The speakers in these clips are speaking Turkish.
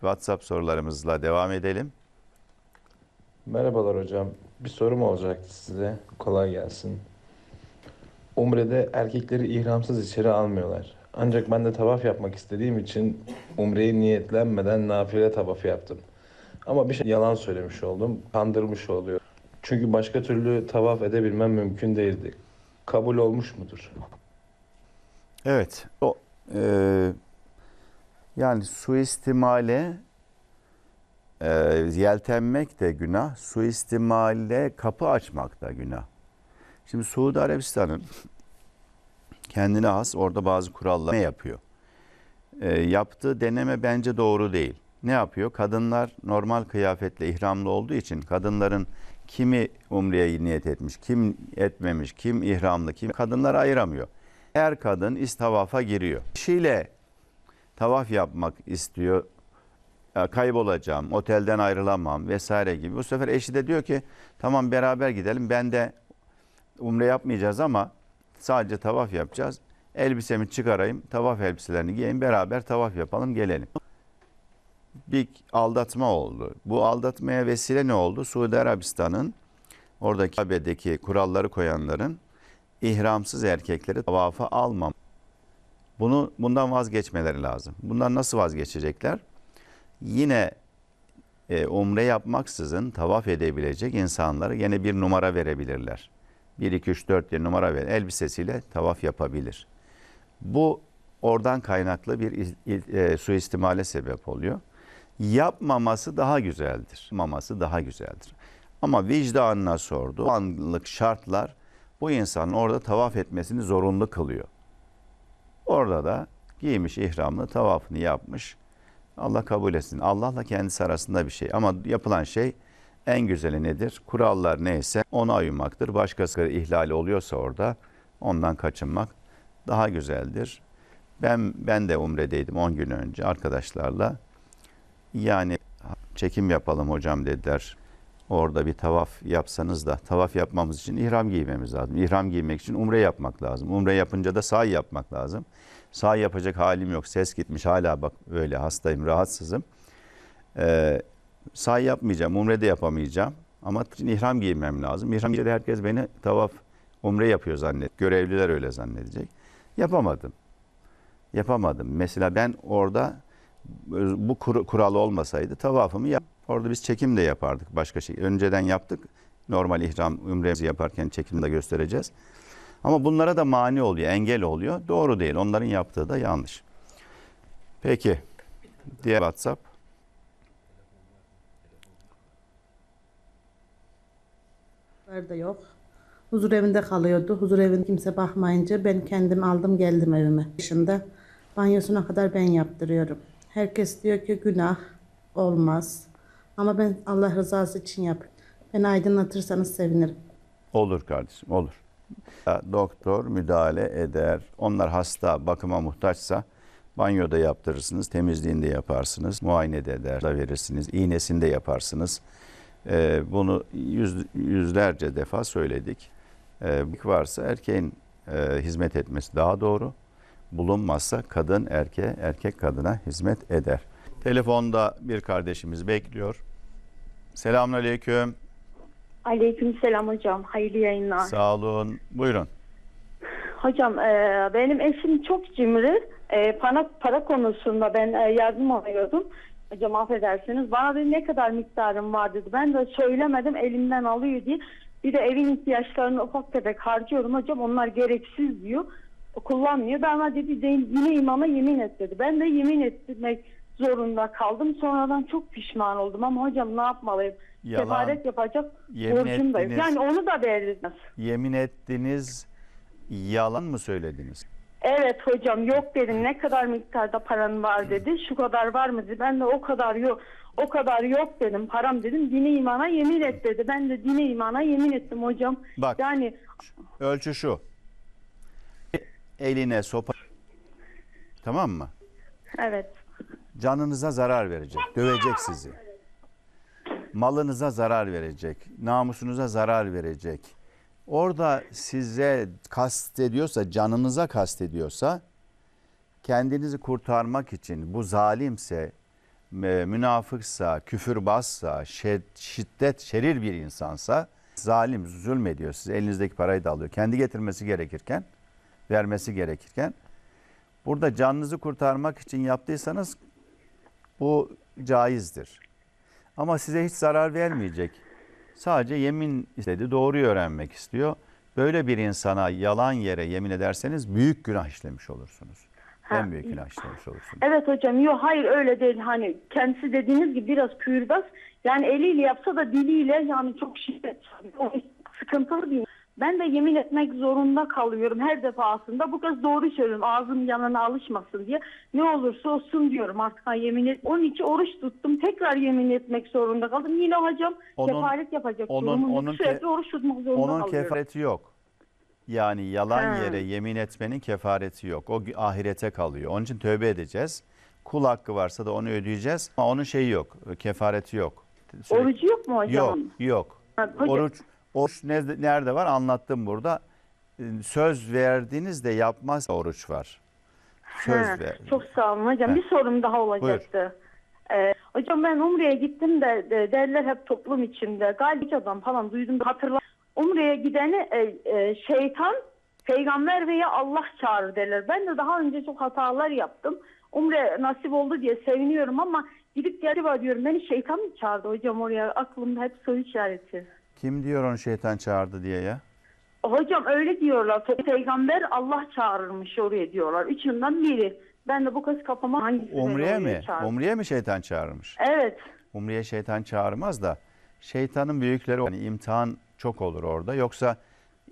WhatsApp sorularımızla devam edelim. Merhabalar hocam. Bir sorum olacaktı size. Kolay gelsin. Umre'de erkekleri ihramsız içeri almıyorlar. Ancak ben de tavaf yapmak istediğim için Umre'yi niyetlenmeden nafile tavafı yaptım. Ama bir şey yalan söylemiş oldum. Kandırmış oluyor. Çünkü başka türlü tavaf edebilmem mümkün değildi. Kabul olmuş mudur? Evet. O e, yani suistimale e, yeltenmek de günah, suistimale kapı açmak da günah. Şimdi Suudi Arabistan'ın kendine has orada bazı kurallar ne yapıyor? E, yaptığı deneme bence doğru değil. Ne yapıyor? Kadınlar normal kıyafetle ihramlı olduğu için kadınların kimi umreye niyet etmiş, kim etmemiş, kim ihramlı, kim kadınlar ayıramıyor. Her kadın istavafa giriyor. Kişiyle tavaf yapmak istiyor. Ya kaybolacağım, otelden ayrılamam vesaire gibi. Bu sefer eşi de diyor ki tamam beraber gidelim. Ben de umre yapmayacağız ama sadece tavaf yapacağız. Elbisemi çıkarayım, tavaf elbiselerini giyeyim, beraber tavaf yapalım, gelelim. Bir aldatma oldu. Bu aldatmaya vesile ne oldu? Suudi Arabistan'ın oradaki Kabe'deki kuralları koyanların ihramsız erkekleri tavafa almam. Bunu bundan vazgeçmeleri lazım. Bundan nasıl vazgeçecekler? Yine e, umre yapmaksızın tavaf edebilecek insanlara yine bir numara verebilirler. 1 2 3 4 diye numara ver elbisesiyle tavaf yapabilir. Bu oradan kaynaklı bir e, suistimale sebep oluyor. Yapmaması daha güzeldir. Yapmaması daha güzeldir. Ama vicdanına sordu. O anlık şartlar bu insanın orada tavaf etmesini zorunlu kılıyor. Orada da giymiş ihramlı tavafını yapmış. Allah kabul etsin. Allah'la kendisi arasında bir şey. Ama yapılan şey en güzeli nedir? Kurallar neyse ona uymaktır. Başkası ihlal oluyorsa orada ondan kaçınmak daha güzeldir. Ben ben de umredeydim 10 gün önce arkadaşlarla. Yani çekim yapalım hocam dediler. Orada bir tavaf yapsanız da tavaf yapmamız için ihram giymemiz lazım. İhram giymek için umre yapmak lazım. Umre yapınca da sahi yapmak lazım. Sahi yapacak halim yok. Ses gitmiş hala bak öyle hastayım, rahatsızım. Ee, sahi yapmayacağım, umre de yapamayacağım. Ama ihram giymem lazım. İhram giyince de herkes beni tavaf, umre yapıyor zannet. Görevliler öyle zannedecek. Yapamadım. Yapamadım. Mesela ben orada bu kur- kural olmasaydı tavafımı yap. Orada biz çekim de yapardık başka şey. Önceden yaptık. Normal ihram ümremizi yaparken çekim de göstereceğiz. Ama bunlara da mani oluyor, engel oluyor. Doğru değil. Onların yaptığı da yanlış. Peki. Diğer WhatsApp. da yok. Huzur evinde kalıyordu. Huzur evinde kimse bakmayınca ben kendim aldım geldim evime. Dışında banyosuna kadar ben yaptırıyorum. Herkes diyor ki günah olmaz. Ama ben Allah rızası için yapıyorum. Beni aydınlatırsanız sevinirim. Olur kardeşim, olur. Doktor müdahale eder. Onlar hasta, bakıma muhtaçsa banyoda yaptırırsınız, temizliğini de yaparsınız, muayene de eder, da verirsiniz, iğnesini de yaparsınız. Ee, bunu yüz, yüzlerce defa söyledik. Ee, varsa erkeğin e, hizmet etmesi daha doğru. Bulunmazsa kadın erkeğe, erkek kadına hizmet eder. Telefonda bir kardeşimiz bekliyor. Selamünaleyküm. Aleykümselam hocam. Hayırlı yayınlar. Sağ olun. Buyurun. Hocam e, benim eşim çok cimri. E, para, para konusunda ben e, yardım alıyordum. Hocam affedersiniz. Bana dedi ne kadar miktarım var dedi. Ben de söylemedim elimden alıyor diye. Bir de evin ihtiyaçlarını ufak tefek harcıyorum hocam. Onlar gereksiz diyor. Kullanmıyor. Ben ona dedi "De- yine imama yemin et dedi. Ben de yemin etmek zorunda kaldım. Sonradan çok pişman oldum ama hocam ne yapmalıyım? Yalan. Kefaret yapacak Yemin borcum da yok. Yani onu da veririz. Yemin ettiniz, yalan mı söylediniz? Evet hocam yok dedim ne kadar miktarda paran var dedi şu kadar var mı dedi ben de o kadar yok o kadar yok dedim param dedim dine imana yemin et dedi ben de dine imana yemin ettim hocam Bak. yani Ölçü şu. Eline sopa Tamam mı? evet Canınıza zarar verecek, dövecek sizi. Malınıza zarar verecek, namusunuza zarar verecek. Orada size kastediyorsa, canınıza kastediyorsa kendinizi kurtarmak için bu zalimse e, münafıksa, küfürbazsa, şiddet, şerir bir insansa zalim, zulmediyor. Siz elinizdeki parayı da alıyor. Kendi getirmesi gerekirken, vermesi gerekirken burada canınızı kurtarmak için yaptıysanız bu caizdir. Ama size hiç zarar vermeyecek. Sadece yemin istedi, doğruyu öğrenmek istiyor. Böyle bir insana yalan yere yemin ederseniz büyük günah işlemiş olursunuz. Ha. En büyük günah işlemiş olursunuz. Evet hocam yok hayır öyle değil hani kendisi dediğiniz gibi biraz kürbaz yani eliyle yapsa da diliyle yani çok şiddet o sıkıntılı değil. Ben de yemin etmek zorunda kalıyorum her defasında. Bu kez doğru söylüyorum. Ağzım yanına alışmasın diye. Ne olursa olsun diyorum artık ha, yemin et. Onun için oruç tuttum. Tekrar yemin etmek zorunda kaldım. Yine hocam Onun- kefaret yapacak onun- durumum onun Sürekli oruç tutmak zorunda Onun kalıyorum. kefareti yok. Yani yalan Ha. yere yemin etmenin kefareti yok. O ahirete kalıyor. Onun için tövbe edeceğiz. Kul hakkı varsa da onu ödeyeceğiz. Ama onun şeyi yok. Kefareti yok. Sürekli- Orucu yok mu hocam? Yok, yok. Ha, hocam- Oruç, oruç ne- nerede var anlattım burada. Ee, Söz verdiğinizde yapmaz oruç var. Söz Ha, ver. Çok sağ olun hocam. Ha. Bir sorum daha olacaktı. Ee, hocam ben Umre'ye gittim de, de derler hep toplum içinde. Galiba adam falan duydum da hatırla. Umre'ye gideni e, e, şeytan, peygamber veya Allah çağırır derler. Ben de daha önce çok hatalar yaptım. Umre nasip oldu diye seviniyorum ama gidip galiba diyorum beni şeytan mı çağırdı hocam oraya? Aklımda hep soru işareti. Kim diyor onu şeytan çağırdı diye ya? Hocam öyle diyorlar. Peygamber Allah çağırırmış oraya diyorlar. Üçünden biri. Ben de bu kez kafama hangisi oraya mi? çağırdı? Umre'ye mi şeytan çağırmış? Evet. Umre'ye şeytan çağırmaz da şeytanın büyükleri yani imtihan çok olur orada. Yoksa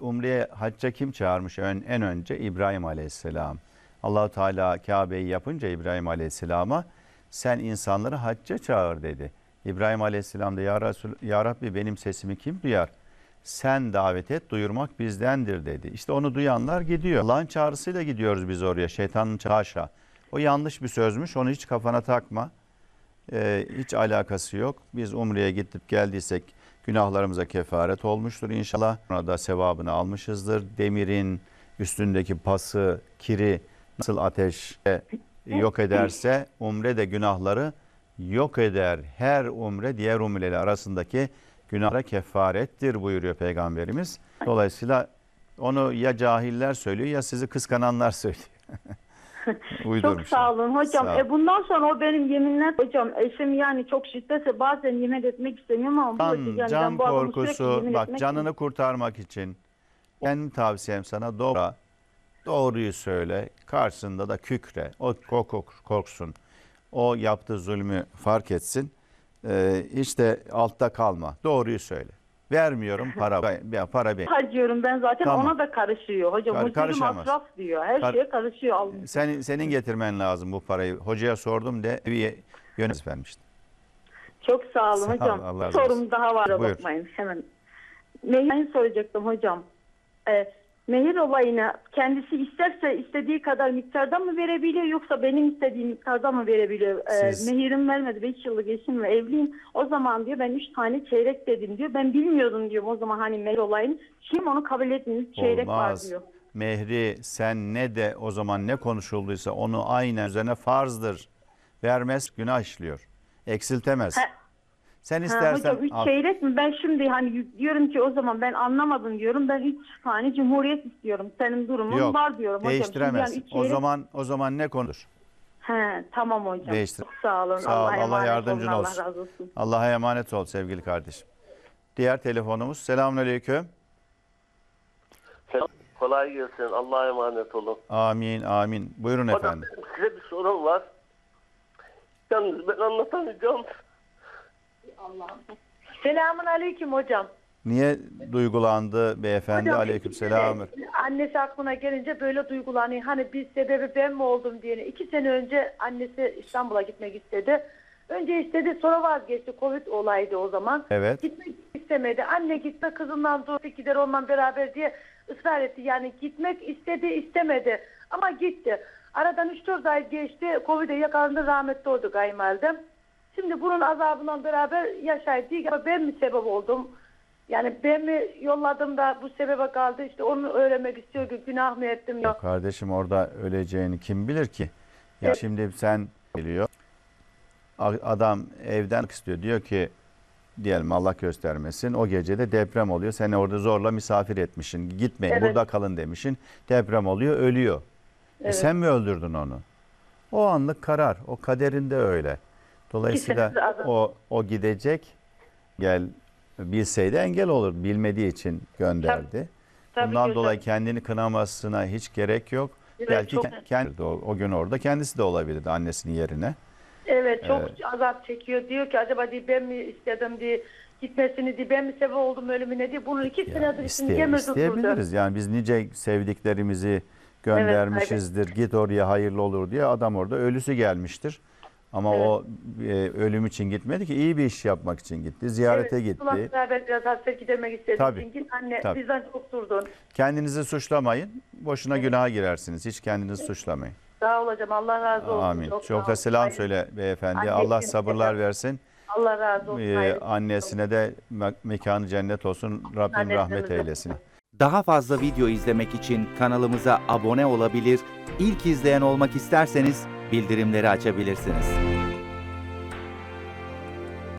Umre'ye hacca kim çağırmış en, en önce? İbrahim Aleyhisselam. Allahu Teala Kabe'yi yapınca İbrahim Aleyhisselam'a sen insanları hacca çağır dedi. İbrahim Aleyhisselam da ya, Resul, ya Rabbi benim sesimi kim duyar? Sen davet et duyurmak bizdendir dedi. İşte onu duyanlar gidiyor. Allah'ın çağrısıyla gidiyoruz biz oraya. Şeytanın çağrışı. O yanlış bir sözmüş. Onu hiç kafana takma. Ee, hiç alakası yok. Biz Umre'ye gidip geldiysek günahlarımıza kefaret olmuştur inşallah. Ona da sevabını almışızdır. Demirin üstündeki pası, kiri nasıl ateş yok ederse Umre de günahları yok eder. Her umre diğer umreler arasındaki günahlara kefarettir buyuruyor Peygamberimiz. Dolayısıyla onu ya cahiller söylüyor ya sizi kıskananlar söylüyor. Çok Uydurmuşlar. sağ olun hocam. Sağ ol. E bundan sonra o benim yeminler hocam eşim yani çok şiddetse bazen yemin etmek istemiyorum ama bu Can, yani ben can bu korkusu bak canını kurtarmak için benim tavsiyem sana doğru doğruyu söyle karşısında da kükre o kork, korksun o yaptığı zulmü fark etsin ee, hiç de altta kalma doğruyu söyle vermiyorum para ya para benim harcıyorum ben zaten Tamam. ona da karışıyor hocam. Kar- karışamaz. masraf diyor. Her Kar- şeye karışıyor. Al- senin senin getirmen lazım bu parayı hocaya sordum de bir yönet vermiştim Çok sağ olun Sağ ol, hocam. Allah razı Sorum olsun. daha var Buyur. bakmayın hemen. Mehir'i soracaktım hocam. Ee, mehir olayını kendisi isterse istediği kadar miktarda mı verebiliyor yoksa benim istediğim miktarda mı verebiliyor? Ee, Siz- mehirim vermedi 5 yıllık eşimle evliyim. O zaman diyor ben 3 tane çeyrek dedim diyor. Ben bilmiyordum diyor o zaman hani mehir olayını. Şimdi onu kabul etmiyor. Çeyrek var Olmaz. diyor. Mehri sen ne de o zaman ne konuşulduysa onu aynen üzerine farzdır. Vermez günah işliyor. Eksiltemez. Ha, Sen Ha, istersen hocam 3 al. çeyrek mi? Ben şimdi hani diyorum ki o zaman ben anlamadım diyorum. Ben 3 tane cumhuriyet istiyorum. Senin durumun Yok, var diyorum. Hocam. Değiştiremez. yani üç o çeyrek- zaman o zaman ne konuşur? He, tamam hocam. Değiştir. Çok sağ olun. Sağ ol, Allah emanet yardımcın olun. olsun. Allah razı olsun. Allah'a emanet ol sevgili kardeşim. Diğer telefonumuz. Selamünaleyküm. Selam. Kolay gelsin. Allah'a emanet olun. Amin amin. Buyurun Hocam efendim. size bir sorum var. Yalnız ben anlatamayacağım. Selamun aleyküm hocam. Niye duygulandı beyefendi? Hocam, Aleykümselam. ikisi de Annesi aklına gelince böyle duygulanıyor. Hani bir sebebi ben mi oldum diye. İki sene önce annesi İstanbul'a gitmek istedi. Önce istedi sonra vazgeçti. Covid olaydı o zaman. Evet. Gitmek istemedi. Anne gitme kızından dur gider ondan beraber diye ısrar etti. Yani gitmek istedi istemedi. Ama gitti. Aradan 3-4 ay geçti. Covid'e yakalandı rahmetli oldu kayınvalidem. Şimdi bunun azabından beraber yaşaydı. Ama ben mi sebep oldum? Yani ben mi yolladım da bu sebebe kaldı? İşte onu öğrenmek istiyor ki günah mı ettim yok. Kardeşim orada öleceğini kim bilir ki? Ya şimdi sen biliyor. a- adam evden istiyor. Diyor ki diyelim Allah göstermesin o gece de deprem oluyor. Seni orada zorla misafir etmişsin. Gitmeyin Evet. burada kalın demişsin. Deprem oluyor ölüyor. E Evet. sen mi öldürdün onu? O anlık karar. O kaderinde öyle. Dolayısıyla o o gidecek. Gel bilseydi engel olur. Bilmediği için gönderdi. Tabii Bundan ki hocam. dolayı kendini kınamasına hiç gerek yok. Evet, Belki çok- ke- kendi o, o gün orada kendisi de olabilirdi annesinin yerine. Evet çok Evet. azap çekiyor. Diyor ki acaba diye ben mi istedim diye gitmesini diye ben mi sebep oldum ölümüne diye. Bunun iki Ya senedir isteye- içini gemir isteyebiliriz. Yani biz nice sevdiklerimizi göndermişizdir. Git oraya hayırlı olur diye adam orada ölüsü gelmiştir. Ama Evet. o e, ölüm için gitmedi ki iyi bir iş yapmak için gitti. Ziyarete evet, gitti. Beraber biraz hasret gidermek istediği Tabii, için git anne tabii. bizden çok durdun. Kendinizi suçlamayın. Boşuna günaha girersiniz. Hiç kendinizi suçlamayın. Sağ ol hocam Allah razı olsun. Amin. Çok, Çok da selam Hayır, söyle beyefendi. Anneciğim, Allah sabırlar selam. versin. Allah razı olsun. Ee, annesine de me- mekanı cennet olsun. Rabbim Annesine rahmet de. eylesin. Daha fazla video izlemek için kanalımıza abone olabilir, ilk izleyen olmak isterseniz bildirimleri açabilirsiniz.